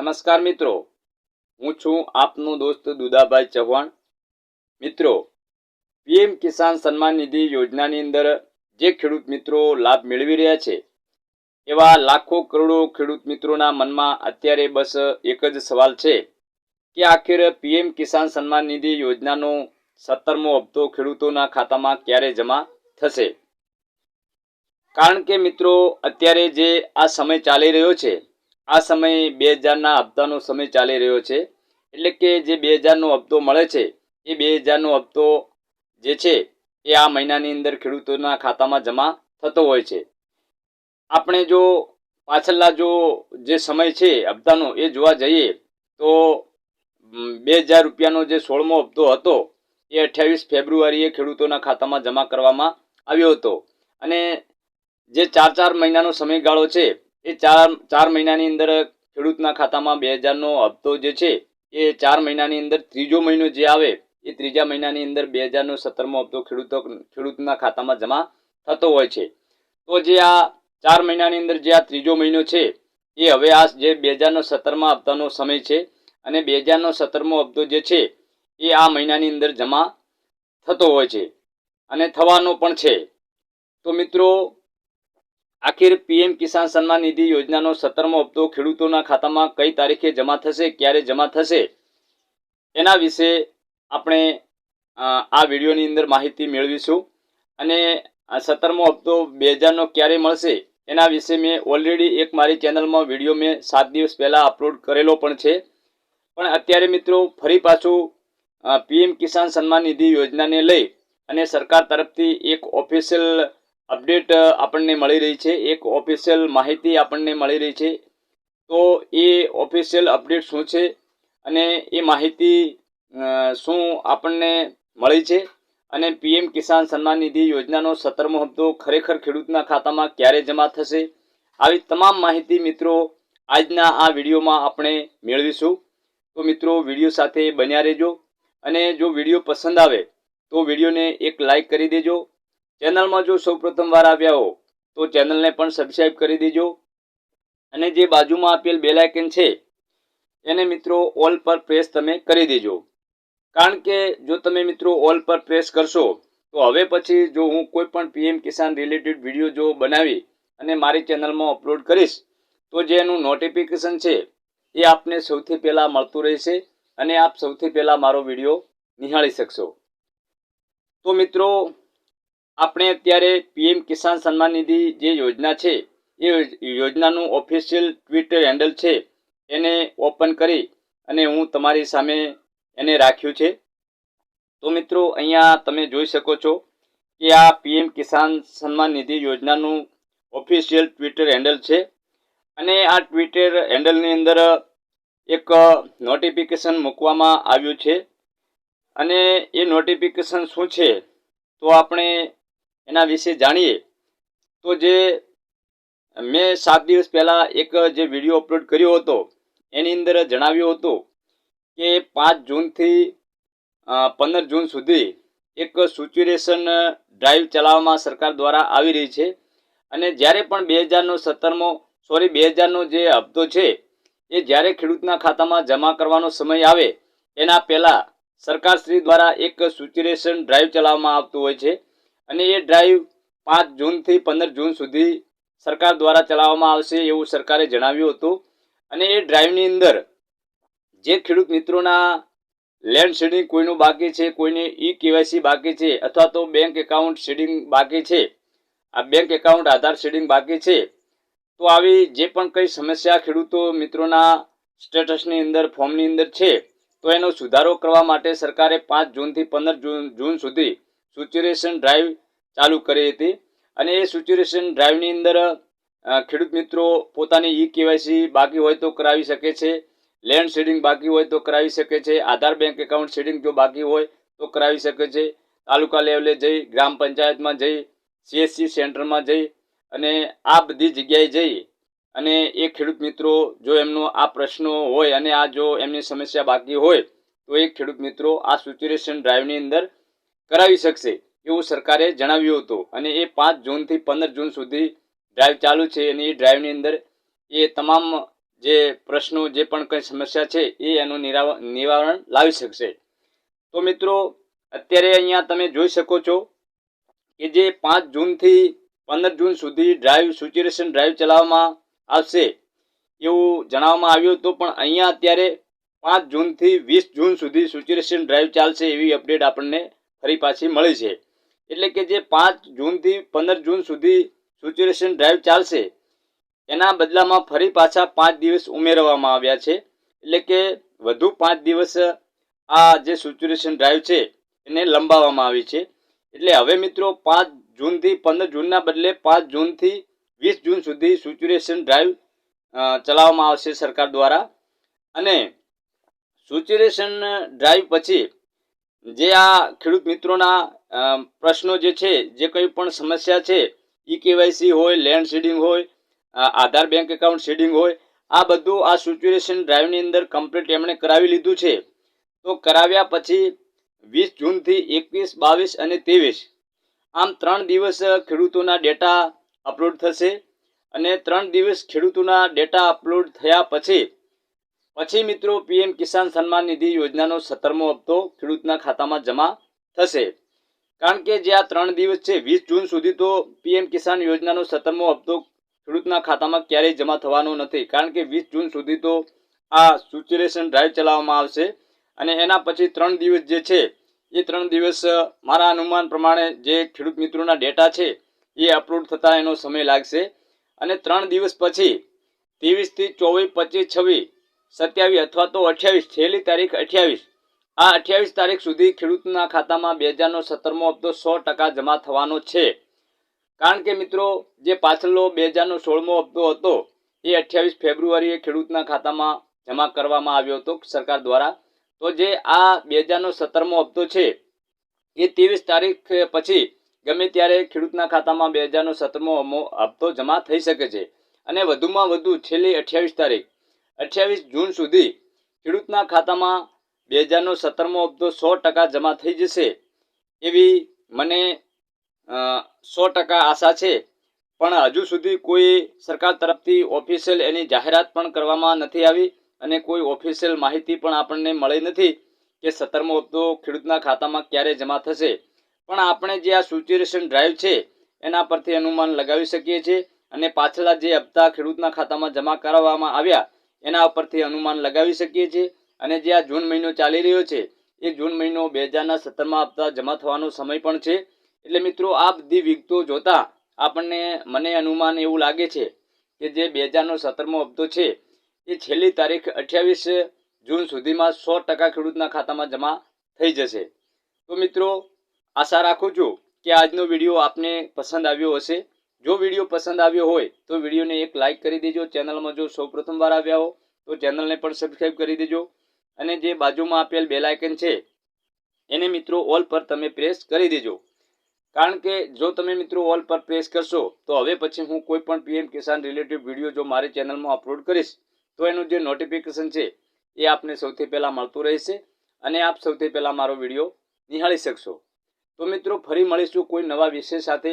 નમસ્કાર મિત્રો. હું છું આપનો દોસ્ત દુદાભાઈ ચૌહાણ. મિત્રો, પીએમ કિસાન સન્માન નિધિ યોજનાની અંદર જે ખેડૂત મિત્રો લાભ મેળવી રહ્યા છે, એવા લાખો કરોડો ખેડૂત મિત્રોના મનમાં અત્યારે બસ એક જ સવાલ છે કે આખિર પીએમ કિસાન સન્માન નિધિ યોજનાનો સત્તરમો હપ્તો ખેડૂતોના ખાતામાં ક્યારે જમા થશે? કારણ કે મિત્રો, અત્યારે જે આ સમય ચાલી રહ્યો છે આ સમય બે હજારના હપ્તાનો સમય ચાલી રહ્યો છે. એટલે કે જે બે હજારનો હપ્તો મળે છે, એ બે હજારનો હપ્તો જે છે, એ આ મહિનાની અંદર ખેડૂતોના ખાતામાં જમા થતો હોય છે. આપણે જો પાછળના જો જે સમય છે, હપ્તાનો, એ જોવા જઈએ તો બે હજાર રૂપિયાનો જે સોળમો હપ્તો હતો, એ અઠ્યાવીસ ફેબ્રુઆરીએ ખેડૂતોના ખાતામાં જમા કરવામાં આવ્યો હતો. અને જે ચાર ચાર મહિનાનો સમયગાળો છે એ ચાર ચાર મહિનાની અંદર ખેડૂતના ખાતામાં બે હજારનો હપ્તો જે છે, એ ચાર મહિનાની અંદર ત્રીજો મહિનો જે આવે, એ ત્રીજા મહિનાની અંદર બે હજારનો સત્તરમો હપ્તો ખેડૂતો, ખેડૂતના ખાતામાં જમા થતો હોય છે. તો જે આ ચાર મહિનાની અંદર જે આ ત્રીજો મહિનો છે, એ હવે આ જે બે હજારનો સત્તરમા હપ્તાનો સમય છે અને બે હજારનો સત્તરમો હપ્તો જે છે, એ આ મહિનાની અંદર જમા થતો હોય છે અને થવાનો પણ છે. તો મિત્રો આખિર પીએમ કિસાન સન્માન નિધિ યોજનાનો સત્તરમો હપ્તો ખેડૂતોના ખાતામાં કઈ તારીખે જમા થશે, ક્યારે જમા થશે? એના વિશે આપણે આ વિડીયોની અંદર માહિતી મેળવીશું. અને સત્તરમો હપ્તો બે હજારનો ક્યારે મળશે, એના વિશે મેં ઓલરેડી એક મારી ચેનલમાં વીડિયો મેં સાત દિવસ પહેલાં અપલોડ કરેલો પણ છે. પણ અત્યારે મિત્રો ફરી પાછું પીએમ કિસાન સન્માન નિધિ યોજનાને લઈ અને સરકાર તરફથી એક ઓફિશિયલ અપડેટ આપણને મળી રહી છે. એક ઓફિશિયલ માહિતી આપણને મળી રહી છે. તો એ ઓફિશિયલ અપડેટ શું છે અને એ માહિતી શું આપણને મળી છે? અને પીએમ કિસાન સન્માન નિધિ યોજનાનો સત્તરમો હપ્તો ખરેખર ખેડૂતના ખાતામાં ક્યારે જમા થશે? આવી તમામ માહિતી મિત્રો આજના આ વિડીયોમાં આપણે મેળવીશું. તો મિત્રો, વીડિયો સાથે બન્યા રહેજો. અને જો વીડિયો પસંદ આવે તો વિડીયોને એક લાઈક કરી દેજો. ચેનલમાં જો સૌ વાર આવ્યા હો, તો ચેનલને પણ સબસ્ક્રાઈબ કરી દેજો. અને જે બાજુમાં આપેલ બેલાઇકન છે, એને મિત્રો ઓલ પર પ્રેસ તમે કરી દેજો. કારણ કે જો તમે મિત્રો ઓલ પર પ્રેસ કરશો, તો હવે પછી જો હું કોઈ પણ પીએમ કિસાન રિલેટેડ વીડિયો જો બનાવી અને મારી ચેનલમાં અપલોડ કરીશ, તો જે એનું નોટિફિકેશન છે, એ આપને સૌથી પહેલાં મળતું રહેશે અને આપ સૌથી પહેલાં મારો વીડિયો નિહાળી શકશો. તો મિત્રો આપણે અત્યારે પીએમ કિસાન સન્માન નિધિ જે યોજના છે, એ યોજનાનું ઓફિશિયલ ટ્વિટર હેન્ડલ છે, એને ઓપન કરી અને હું તમારી સામે એને રાખ્યું છે. તો મિત્રો, અહીંયા તમે જોઈ શકો છો કે આ પીએમ કિસાન સન્માન નિધિ યોજનાનું ઓફિશિયલ ટ્વિટર હેન્ડલ છે. અને આ ટ્વિટર હેન્ડલની અંદર એક નોટિફિકેશન મૂકવામાં આવ્યું છે. અને એ નોટિફિકેશન શું છે? તો આપણે એના વિશે જાણીએ, તો જે મેં સાત દિવસ પહેલાં એક જે વીડિયો અપલોડ કર્યો હતો, એની અંદર જણાવ્યું હતું કે પાંચ જૂનથી પંદર જૂન સુધી એક સુચ્યુરેશન ડ્રાઈવ ચલાવવામાં સરકાર દ્વારા આવી રહી છે. અને જ્યારે પણ બે હજારનો સત્તરમો, સોરી, બે હજારનો જે હપ્તો છે, એ જ્યારે ખેડૂતના ખાતામાં જમા કરવાનો સમય આવે, એના પહેલાં સરકારશ્રી દ્વારા એક સુચ્યુરેશન ડ્રાઈવ ચલાવવામાં આવતું હોય છે. અને એ ડ્રાઈવ પાંચ જૂનથી પંદર જૂન સુધી સરકાર દ્વારા ચલાવવામાં આવશે એવું સરકારે જણાવ્યું હતું. અને એ ડ્રાઈવની અંદર જે ખેડૂત મિત્રોના લેન્ડ શેડિંગ કોઈનું બાકી છે, કોઈને ઈ કેવાયસી બાકી છે, અથવા તો બેંક એકાઉન્ટ શેડિંગ બાકી છે, આ બેંક એકાઉન્ટ આધાર શેડિંગ બાકી છે, તો આવી જે પણ કંઈ સમસ્યા ખેડૂતો મિત્રોના સ્ટેટસની અંદર ફોર્મની અંદર છે, તો એનો સુધારો કરવા માટે સરકારે પાંચ જૂનથી પંદર જૂન જૂન સુધી સુચ્યુરેશન ડ્રાઈવ ચાલુ કરી હતી. અને એ સુચ્યુરેશન ડ્રાઈવની અંદર ખેડૂત મિત્રો પોતાની ઈ કેવાયસી બાકી હોય તો કરાવી શકે છે. લેન્ડ શેડિંગ બાકી હોય તો કરાવી શકે છે. આધાર બેંક એકાઉન્ટ શેડિંગ જો બાકી હોય તો કરાવી શકે છે. તાલુકા લેવલે જઈ, ગ્રામ પંચાયતમાં જઈ સીએસસી સેન્ટરમાં જઈ અને આ બધી જગ્યાએ જઈ અને એ ખેડૂત મિત્રો જો એમનો આ પ્રશ્નો હોય અને આ જો એમની સમસ્યા બાકી હોય તો એ ખેડૂત મિત્રો આ સુચ્યુરેશન ડ્રાઈવની અંદર કરાવી શકશે એવું સરકારે જણાવ્યું હતું. અને એ પાંચ જૂનથી પંદર જૂન સુધી ડ્રાઈવ ચાલુ છે અને એ ડ્રાઈવની અંદર એ તમામ જે પ્રશ્નો જે પણ કંઈ સમસ્યા છે એ એનું નિવારણ લાવી શકશે. તો મિત્રો, અત્યારે અહીંયા તમે જોઈ શકો છો કે જે પાંચ જૂનથી પંદર જૂન સુધી ડ્રાઈવ સુચ્યુરેશન ડ્રાઈવ ચલાવવામાં આવશે એવું જણાવવામાં આવ્યું હતું. પણ અહીંયા અત્યારે પાંચ જૂનથી વીસ જૂન સુધી સુચ્યુરેશન ડ્રાઈવ ચાલશે એવી અપડેટ આપણને ફરી પાછી મળી છે. એટલે કે જે પાંચ જૂનથી પંદર જૂન સુધી સુચ્યુરેશન ડ્રાઈવ ચાલશે, એના બદલામાં ફરી પાછા પાંચ દિવસ ઉમેરવામાં આવ્યા છે. એટલે કે વધુ પાંચ દિવસ આ જે સુચિરેશન ડ્રાઈવ છે, એને લંબાવવામાં આવી છે. એટલે હવે મિત્રો પાંચ જૂનથી પંદર જૂનના બદલે પાંચ જૂનથી વીસ જૂન સુધી સુચ્યુરેશન ડ્રાઈવ ચલાવવામાં આવશે સરકાર દ્વારા. અને સુચ્યુરેશન ડ્રાઈવ પછી જે આ ખેડૂત મિત્રોના પ્રશ્નો જે છે, જે કંઈ પણ સમસ્યા છે, ઈ કેવાયસી હોય, લેન્ડ શેડિંગ હોય આધાર બેંક એકાઉન્ટ શેડિંગ હોય, આ બધું આ સિચ્યુએશન ડ્રાઈવની અંદર કમ્પ્લીટ એમણે કરાવી લીધું છે. તો કરાવ્યા પછી વીસ જૂનથી એકવીસ, બાવીસ અને ત્રેવીસ, આમ ત્રણ દિવસ ખેડૂતોના ડેટા અપલોડ થશે અને ત્રણ દિવસ ખેડૂતોના ડેટા અપલોડ થયા પછી પછી મિત્રો પીએમ કિસાન સન્માન નિધિ યોજનાનો સત્તરમો હપ્તો ખેડૂતના ખાતામાં જમા થશે. કારણ કે જે આ ત્રણ દિવસ છે, વીસ જૂન સુધી તો પીએમ કિસાન યોજનાનો સત્તરમો હપ્તો ખેડૂતના ખાતામાં ક્યારેય જમા થવાનો નથી. કારણ કે વીસ જૂન સુધી તો આ સુચ્યુરેશન ડ્રાઈવ ચલાવવામાં આવશે અને એના પછી ત્રણ દિવસ જે છે, એ ત્રણ દિવસ મારા અનુમાન પ્રમાણે જે ખેડૂત મિત્રોના ડેટા છે, એ અપલોડ થતાં એનો સમય લાગશે. અને ત્રણ દિવસ પછી, ત્રેવીસથી ચોવીસ, પચીસ, છવ્વીસ સત્યાવીસ અથવા તો અઠ્યાવીસ, છેલ્લી તારીખ અઠ્યાવીસ. આ અઠ્યાવીસ તારીખ સુધી ખેડૂતના ખાતામાં બે હજારનો સત્તરમો હપ્તો સો ટકા જમા થવાનો છે. કારણ કે મિત્રો, જે પાછલો બે હજારનો સોળમો હપ્તો હતો, એ અઠ્યાવીસ ફેબ્રુઆરીએ ખેડૂતના ખાતામાં જમા કરવામાં આવ્યો હતો સરકાર દ્વારા. તો જે આ બે હજારનો સત્તરમો હપ્તો છે, એ ત્રેવીસ તારીખ પછી ગમે ત્યારે ખેડૂતના ખાતામાં બે હજારનો સત્તરમો હપ્તો જમા થઈ શકે છે. અને વધુમાં વધુ છેલ્લી અઠ્યાવીસ તારીખ અઠ્યાવીસ જૂન સુધી ખેડૂતના ખાતામાં બે હજારનો સત્તરમો હપ્તો સો ટકા જમા થઈ જશે એવી મને સો ટકા આશા છે. પણ હજુ સુધી કોઈ સરકાર તરફથી ઓફિશિયલ એની જાહેરાત પણ કરવામાં નથી આવી અને કોઈ ઓફિશિયલ માહિતી પણ આપણને મળી નથી કે સત્તરમો હપ્તો ખેડૂતના ખાતામાં ક્યારે જમા થશે. પણ આપણે જે આ સુચિરેશન ડ્રાઈવ છે, એના પરથી અનુમાન લગાવી શકીએ છીએ અને પાછલા જે હપ્તા ખેડૂતના ખાતામાં જમા કરાવવામાં આવ્યા એના ઉપરથી અનુમાન લગાવી શકીએ છીએ. અને જે આ જૂન મહિનો ચાલી રહ્યો છે, એ જૂન મહિનો બે હજારના સત્તરમાં હપ્તા જમા થવાનો સમય પણ છે. એટલે મિત્રો, આ બધી વિગતો જોતા આપણને મને અનુમાન એવું લાગે છે કે જે બે હજારનો સત્તરમો હપ્તો છે, એ છેલ્લી તારીખ અઠ્યાવીસ જૂન સુધીમાં સો ટકા ખેડૂતના ખાતામાં જમા થઈ જશે. તો મિત્રો, આશા રાખું છું કે આજનો વીડિયો આપને પસંદ આવ્યો હશે. જો વીડિયો પસંદ આવ્યો હોય તો વિડીયોને એક લાઇક કરી દેજો, ચેનલમાં જો સૌ પ્રથમવાર આવ્યા હો, તો ચેનલને પણ સબસ્ક્રાઈબ કરી દેજો. અને જે બાજુમાં આપેલ બેલ આઇકન છે, એને મિત્રો ઓલ પર તમે પ્રેસ કરી દેજો. કારણ કે જો તમે મિત્રો ઓલ પર પ્રેસ કરશો, તો હવે પછી હું કોઈ પણ પીએમ કિસાન રિલેટેડ વીડિયો જો મારી ચેનલમાં અપલોડ કરીશ, તો એનું જે નોટિફિકેશન છે, એ આપને સૌથી પહેલાં મળતું રહેશે અને આપ સૌથી પહેલાં મારો વીડિયો નિહાળી શકશો. તો મિત્રો, ફરી મળીશું કોઈ નવા વિષય સાથે.